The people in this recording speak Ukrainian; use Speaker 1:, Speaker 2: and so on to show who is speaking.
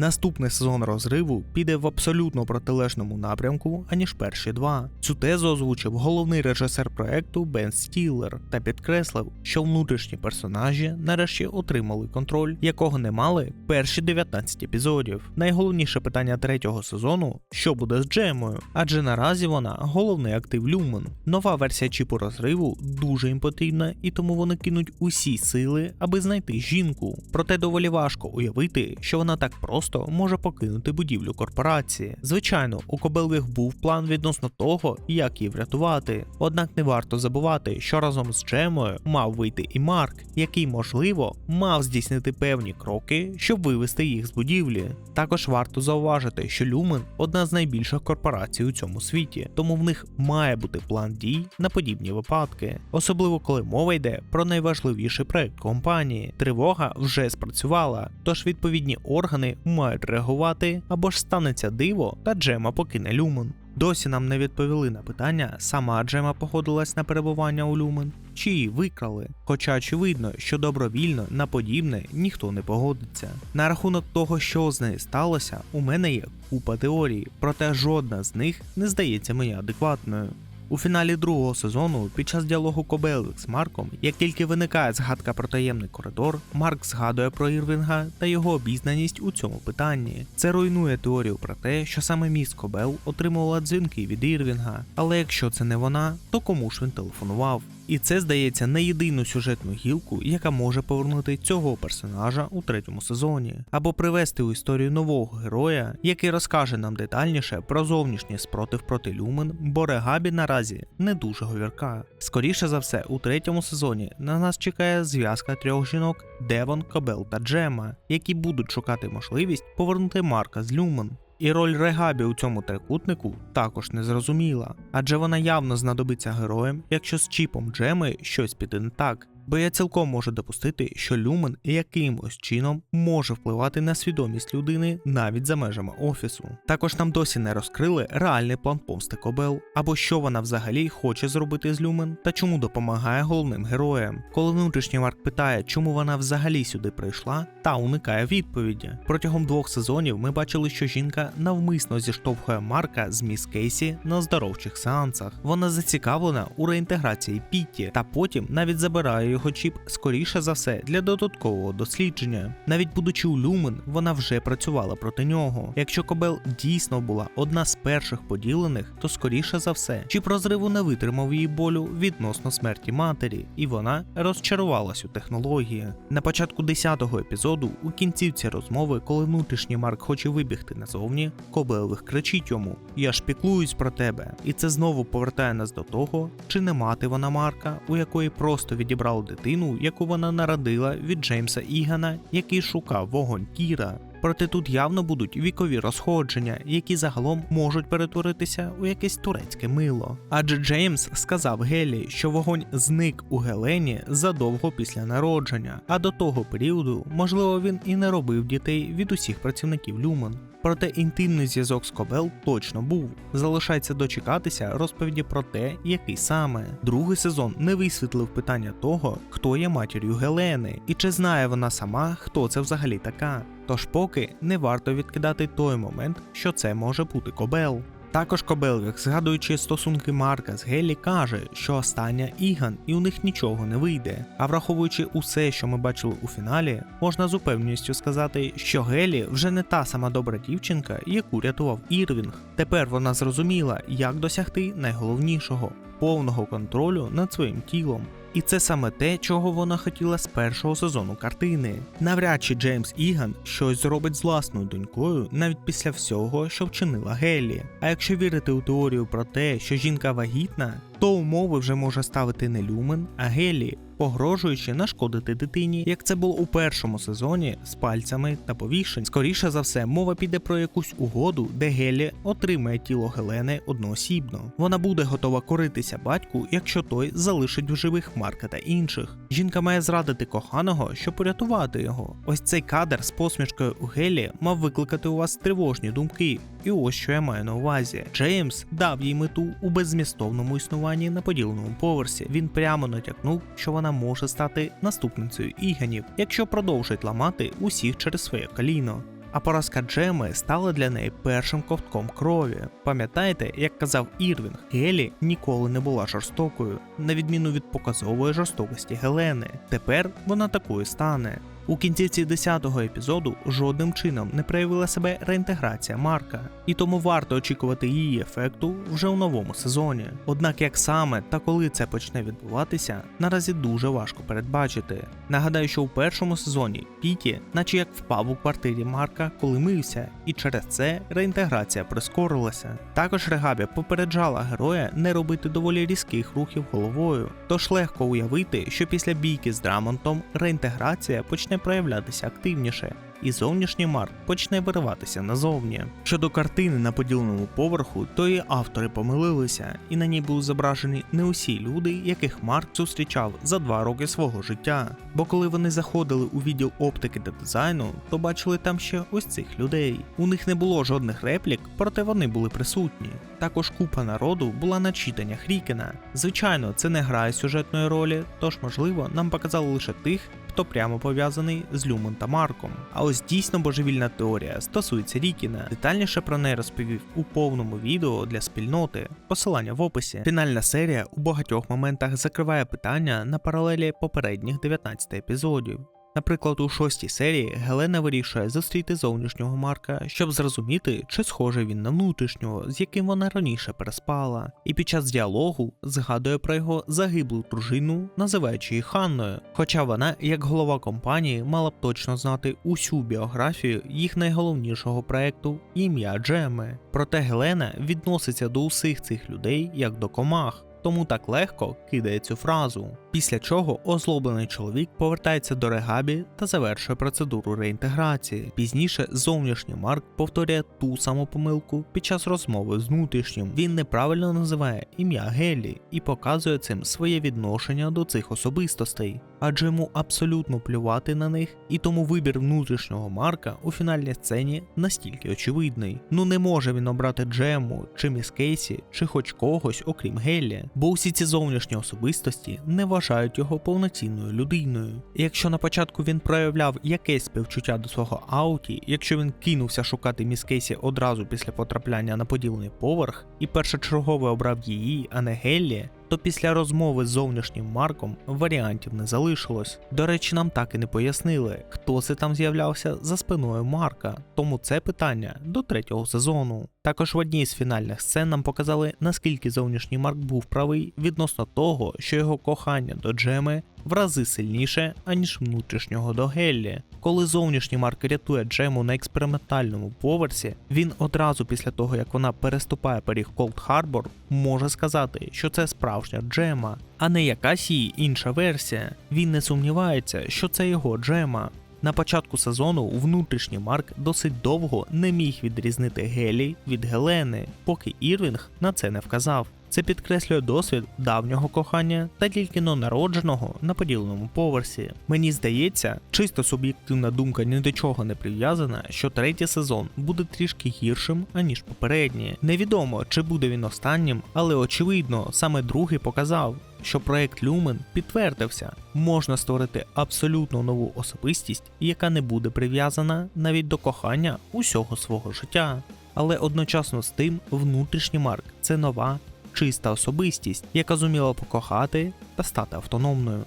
Speaker 1: Наступний сезон розриву піде в абсолютно протилежному напрямку, аніж перші два. Цю тезу озвучив головний режисер проекту Бен Стіллер та підкреслив, що внутрішні персонажі нарешті отримали контроль, якого не мали перші 19 епізодів. Найголовніше питання третього сезону: що буде з Джемою, адже наразі вона головний актив Люмен. Нова версія чіпу розриву дуже їм потрібна, і тому вони кинуть усі сили, аби знайти жінку. Проте доволі важко уявити, що вона так просто може покинути будівлю корпорації. Звичайно, у Кобелвих був план відносно того, як її врятувати. Однак не варто забувати, що разом з Джемою мав вийти і Марк, який, можливо, мав здійснити певні кроки, щоб вивести їх з будівлі. Також варто зауважити, що Люмен одна з найбільших корпорацій у цьому світі, тому в них має бути план дій на подібні випадки, особливо коли мова йде про найважливіший проект компанії. Тривога вже спрацювала, тож відповідні органи мають реагувати або ж станеться диво, та Джема покине Люмен. Досі нам не відповіли на питання, сама Джема погодилась на перебування у Люмен, чи її викрали. Хоча очевидно, що добровільно на подібне ніхто не погодиться. На рахунок того, що з нею сталося, у мене є купа теорій, проте жодна з них не здається мені адекватною. У фіналі другого сезону, під час діалогу Кобелик з Марком, як тільки виникає згадка про таємний коридор, Марк згадує про Ірвінга та його обізнаність у цьому питанні. Це руйнує теорію про те, що саме міс Кобел отримувала дзвінки від Ірвінга. Але якщо це не вона, то кому ж він телефонував? І це здається не єдину сюжетну гілку, яка може повернути цього персонажа у третьому сезоні, або привести у історію нового героя, який розкаже нам детальніше про зовнішній спротив проти Люмен, бо Регабі наразі не дуже говірка. Скоріше за все, у третьому сезоні на нас чекає зв'язка трьох жінок Девон, Кобел та Джема, які будуть шукати можливість повернути Марка з Люмен. І роль Регабі у цьому трикутнику також не зрозуміла, адже вона явно знадобиться героям, якщо з чіпом Джеми щось піде не так. Бо я цілком можу допустити, що Люмен якимось чином може впливати на свідомість людини навіть за межами офісу. Також нам досі не розкрили реальний план помсти Кобел, або що вона взагалі хоче зробити з Люмен, та чому допомагає головним героям. Коли внутрішній Марк питає, чому вона взагалі сюди прийшла, та уникає відповіді. Протягом двох сезонів ми бачили, що жінка навмисно зіштовхує Марка з міс Кейсі на оздоровчих сеансах. Вона зацікавлена у реінтеграції Пітті, та потім навіть забирає його чіп скоріше за все для додаткового дослідження. Навіть будучи у Люмен, вона вже працювала проти нього. Якщо Кобел дійсно була одна з перших поділених, то скоріше за все, чіп розриву не витримав її болю відносно смерті матері, і вона розчарувалась у технології. На початку 10-го епізоду, у кінцівці розмови, коли внутрішній Марк хоче вибігти назовні, Кобелвих кричить йому: Я ж піклуюсь про тебе. І це знову повертає нас до того, чи не мати вона Марка, у якої просто відібрали дитину, яку вона народила від Джеймса Ігана, який шукав вогонь Кіра. Проте тут явно будуть вікові розходження, які загалом можуть перетворитися у якесь турецьке мило. Адже Джеймс сказав Гелі, що вогонь зник у Гелені задовго після народження, а до того періоду, можливо, він і не робив дітей від усіх працівників Люмен. Проте інтимний зв'язок з Кобел точно був. Залишається дочекатися розповіді про те, який саме. Другий сезон не висвітлив питання того, хто є матір'ю Гелени, і чи знає вона сама, хто це взагалі така. Тож поки не варто відкидати той момент, що це може бути Кобел. Також Кобелвік, згадуючи стосунки Марка з Гелі, каже, що остання Іган і у них нічого не вийде. А враховуючи усе, що ми бачили у фіналі, можна з упевненістю сказати, що Гелі вже не та сама добра дівчинка, яку рятував Ірвінг. Тепер вона зрозуміла, як досягти найголовнішого повного контролю над своїм тілом. І це саме те, чого вона хотіла з першого сезону картини. Навряд чи Джеймс Іган щось зробить з власною донькою навіть після всього, що вчинила Гелі. А якщо вірити у теорію про те, що жінка вагітна, то умови вже може ставити не Люмен, а Гелі, погрожуючи нашкодити дитині, як це було у першому сезоні з пальцями та повішень. Скоріше за все, мова піде про якусь угоду, де Гелі отримає тіло Гелени одноосібно. Вона буде готова коритися батьку, якщо той залишить в живих Марка та інших. Жінка має зрадити коханого, щоб порятувати його. Ось цей кадр з посмішкою у Гелі мав викликати у вас тривожні думки. І ось що я маю на увазі. Джеймс дав їй мету у беззмістовному існуванні на поділеному поверсі. Він прямо натякнув, що вона може стати наступницею Іганів, якщо продовжить ламати усіх через своє коліно. а поразка Джеми стала для неї першим ковтком крові. Пам'ятаєте, як казав Ірвінг, Гелі ніколи не була жорстокою, на відміну від показової жорстокості Гелени. Тепер вона такою стане. У кінцівці 10-го епізоду жодним чином не проявила себе реінтеграція Марка, і тому варто очікувати її ефекту вже у новому сезоні. Однак як саме та коли це почне відбуватися, наразі дуже важко передбачити. Нагадаю, що у першому сезоні Піті, наче як впав у квартирі Марка, коли мився, і через це реінтеграція прискорилася. Також Регабі попереджала героя не робити доволі різких рухів головою, тож легко уявити, що після бійки з Драмонтом реінтеграція почне проявлятися активніше. І зовнішній Марк почне вириватися назовні. Щодо картини на поділеному поверху, то і автори помилилися, і на ній були зображені не усі люди, яких Марк зустрічав за два роки свого життя. Бо коли вони заходили у відділ оптики та дизайну, то бачили там ще ось цих людей. У них не було жодних реплік, проте вони були присутні. Також купа народу була на читаннях Рікена. Звичайно, це не грає сюжетної ролі, тож можливо нам показали лише тих, хто прямо пов'язаний з Люмен та Марком. А ось дійсно божевільна теорія стосується Рікіна. Детальніше про неї розповів у повному відео для спільноти. Посилання в описі. Фінальна серія у багатьох моментах закриває питання на паралелі попередніх 19 епізодів. Наприклад, у шостій серії Гелена вирішує зустріти зовнішнього Марка, щоб зрозуміти, чи схожий він на внутрішнього, з яким вона раніше переспала, і під час діалогу згадує про його загиблу дружину, називаючи її Ханною. Хоча вона, як голова компанії, мала б точно знати усю біографію їх найголовнішого проекту ім'я Джеми. Проте Гелена відноситься до усіх цих людей як до комах тому так легко кидає цю фразу. Після чого озлоблений чоловік повертається до регабі та завершує процедуру реінтеграції. Пізніше зовнішній Марк повторює ту саму помилку під час розмови з внутрішнім. Він неправильно називає ім'я Гелі і показує цим своє відношення до цих особистостей, адже йому абсолютно плювати на них, і тому вибір внутрішнього Марка у фінальній сцені настільки очевидний. Ну не може він обрати Джему, чи Міс Кейсі, чи хоч когось, окрім Гелі бо усі ці зовнішні особистості не вважають його повноцінною людиною. І якщо на початку він проявляв якесь співчуття до свого ауті, якщо він кинувся шукати міс Кейсі одразу після потрапляння на поділений поверх і першочергово обрав її, а не Геллі, то після розмови з зовнішнім Марком варіантів не залишилось. До речі, нам так і не пояснили, хто це там з'являвся за спиною Марка, тому це питання до третього сезону. Також в одній з фінальних сцен нам показали, наскільки зовнішній Марк був правий відносно того, що його кохання до Джеми в рази сильніше, аніж внутрішнього до Геллі. Коли зовнішній Марк рятує Джему на експериментальному поверсі, він одразу після того, як вона переступає поріг Колд Харбор, може сказати, що це справжня Джема, а не якась її інша версія. Він не сумнівається, що це його Джема. На початку сезону внутрішній Марк досить довго не міг відрізнити Гелі від Гелени, поки Ірвінг на це не вказав. Це підкреслює досвід давнього кохання та тільки но народженого на поділеному поверсі. Мені здається, чисто суб'єктивна думка ні до чого не прив'язана, що третій сезон буде трішки гіршим, аніж попередній. Невідомо, чи буде він останнім, але очевидно, саме другий показав. Що проект Люмен підтвердився, можна створити абсолютно нову особистість, яка не буде прив'язана навіть до кохання усього свого життя. Але одночасно з тим внутрішній Марк це нова чиста особистість, яка зуміла покохати та стати автономною.